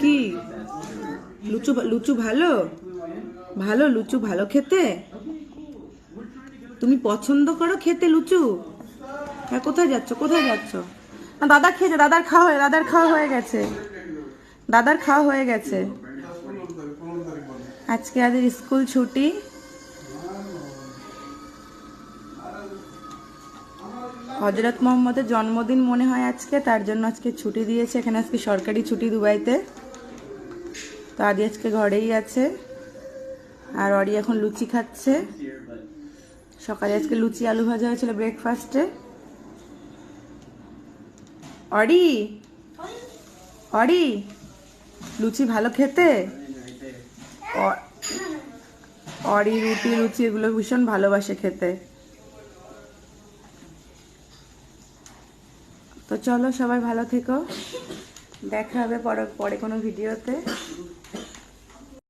কি? লুচু লুচু ভালো? ভালো লুচু ভালো খেতে? তুমি পছন্দ করো খেতে লুচু? হ্যাঁ কোথায় যাচ্ছ? কোথায় যাচ্ছ? না, দাদা খেয়েছে, দাদার খাওয়া হয়ে দাদার খাওয়া হয়ে গেছে। দাদার খাওয়া হয়ে গেছে। আজকে আদের স্কুল ছুটি। হজরত মোহাম্মদের জন্মদিন মনে হয় আজকে, তার জন্য আজকে ছুটি দিয়েছে। এখানে আজকে সরকারি ছুটি দুবাইতে। তো আদি আজকে ঘরেই আছে। আর অরি এখন লুচি খাচ্ছে। সকালে আজকে লুচি আলু ভাজা হয়েছিল ব্রেকফাস্টে অরি! অরি! লুচি ভালো খেতে? অরি রুটি লুচি এগুলো ভীষণ ভালোবাসে খেতে। তো চলো সবাই ভালো থেকো। দেখা হবে পরে পরে কোনো ভিডিওতে।